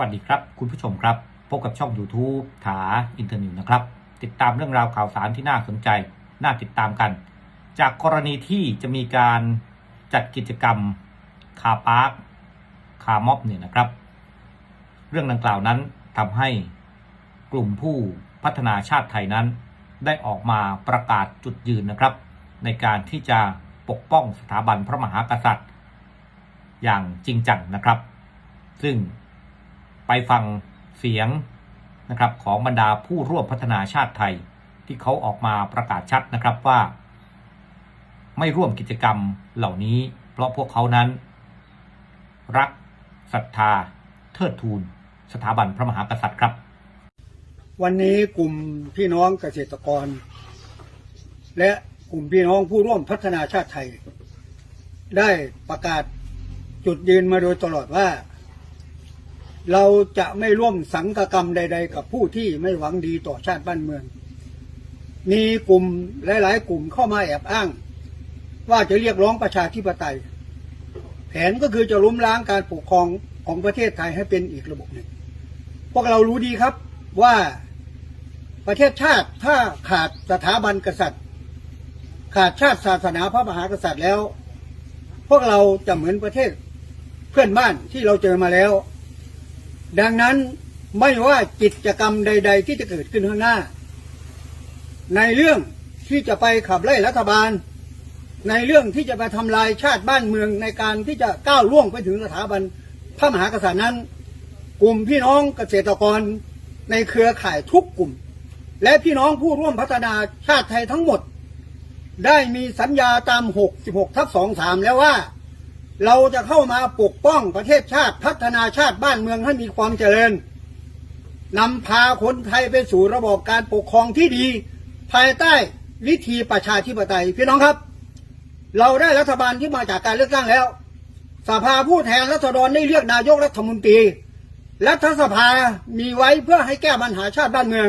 วัสดีครับ คุณผู้ชมครับ พบกับช่อง YouTube ถาอินเทอร์นิวนะครับ ติดตามเรื่องราวข่าวสารที่น่าสนใจ น่าติดตามกัน จากกรณีที่จะมีการจัดกิจกรรมคาปาร์คคาม็อบเนี่ยนะครับ เรื่องดังกล่าวนั้นทำให้กลุ่มผู้พัฒนาชาติไทยนั้น ได้ออกมาประกาศจุดยืนนะครับ ในการที่จะปกป้องสถาบันพระมหากษัตริย์ อย่างจริงจังนะครับ ซึ่ง ไปฟังเสียงนะครับของบรรดาผู้ร่วมพัฒนาชาติไทย ที่เขาออกมาประกาศชัดนะครับว่า ไม่ร่วมกิจกรรมเหล่านี้ เพราะพวกเขานั้น รักศรัทธา เทิดทูน สถาบันพระมหากษัตริย์ครับ วันนี้กลุ่มพี่น้องเกษตรกร และกลุ่มพี่น้องผู้ร่วมพัฒนาชาติไทย ได้ประกาศจุดยืนมาโดยตลอดว่า เราจะไม่ร่วมสังกกรรมใด ๆ กับผู้ที่ไม่หวังดีต่อชาติบ้านเมือง มีกลุ่มหลาย ๆ กลุ่มเข้ามาแอบอ้าง ว่าจะเรียกร้องประชาธิปไตย แผนก็คือจะล้มล้างการปกครองของประเทศไทยให้เป็นอีกระบบหนึ่ง พวกเรารู้ดีครับว่าประเทศชาติถ้าขาดสถาบันกษัตริย์ ขาดชาติศาสนาพระมหากษัตริย์แล้ว พวกเราจะเหมือนประเทศเพื่อนบ้านที่เราเจอมาแล้ว ดังนั้นไม่ว่ากิจกรรมใด ๆ ที่จะเกิดขึ้นข้างหน้า ในเรื่องที่จะไปขับไล่รัฐบาล ในเรื่องที่จะไปทำลายชาติบ้านเมืองในการที่จะก้าวล่วงไปถึงสถาบันพระมหากษัตริย์นั้น กลุ่มพี่น้องเกษตรกรในเครือข่ายทุกกลุ่ม และพี่น้องผู้ร่วมพัฒนาชาติไทยทั้งหมด ได้มีสัญญาตาม 66ทับ23 แล้วว่า เราจะเข้ามาปกป้องประเทศชาติพัฒนาชาติบ้านเมืองให้มีความเจริญนำพาคนไทยไปสู่ระบบการปกครองที่ดี ภายใต้วิธีประชาธิปไตยพี่น้องครับ เราได้รัฐบาลที่มาจากการเลือกตั้งแล้ว สภาผู้แทนรัษฎรได้เลือกนายกรัฐมนตรีรัฐสภามีไว้เพื่อให้แก้ปัญหาชาติบ้านเมือง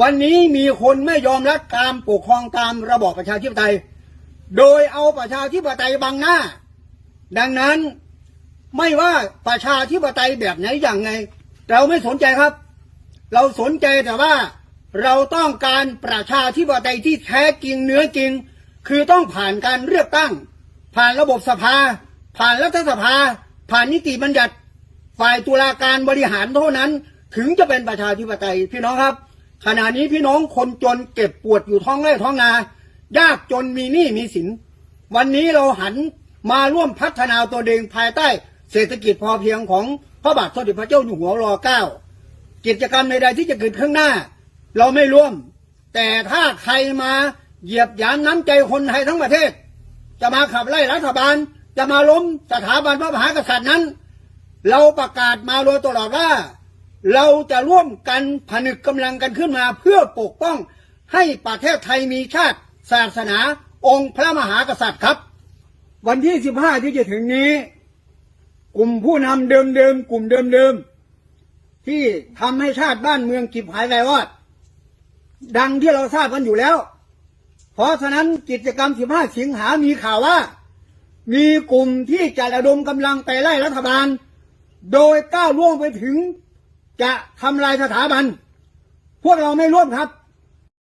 วันนี้มีคนไม่ยอมรับการปกครองตามระบอบประชาธิปไตย โดยเอาประชาธิปไตยบังหน้า ดังนั้นไม่ว่าประชาธิปไตยแบบไหนอย่างไง เราไม่สนใจครับ เราสนใจแต่ว่าเราต้องการประชาธิปไตยที่แท้จริงเนื้อจริง คือต้องผ่านการเลือกตั้ง ผ่านระบบสภา ผ่านรัฐสภา ผ่านนิติบัญญัติ ฝ่ายตุลาการบริหารเท่านั้น ถึงจะเป็นประชาธิปไตยพี่น้องครับ ขณะนี้พี่น้องคนจนเก็บปวดอยู่ท้องไร่ท้องนา ยากจนมีหนี้มีสิน วันนี้เราหัน มาร่วมพัฒนาตัวเองภายใต้เศรษฐกิจพอเพียงของพระบาทสมเด็จพระเจ้าอยู่หัวรอเก้ากิจกรรมใดๆที่จะเกิดข้างหน้า เราไม่ร่วม แต่ถ้าใครมาเหยียบหยามน้ำใจคนไทยทั้งประเทศ จะมาขับไล่รัฐบาล จะมาล้มสถาบันพระมหากษัตริย์นั้น เราประกาศมาโดยตลอดว่า เราจะร่วมกันผนึกกำลังกันขึ้นมาเพื่อปกป้องให้ประเทศไทยมีชาติ ศาสนา องค์พระมหากษัตริย์ครับ วันที่15ที่จะถึงนี้ กลุ่มผู้นำเดิมๆกลุ่มเดิมๆที่ทำให้ชาติบ้านเมืองกิบหายไปวอด ดังที่เราทราบกันอยู่แล้ว เพราะฉะนั้นกิจกรรม15สิงหามีข่าวว่า มีกลุ่มที่จะระดมกำลังไปไล่รัฐบาล โดยก้าวล่วงไปถึงจะทำลายสถาบัน พวกเราไม่ร่วมครับ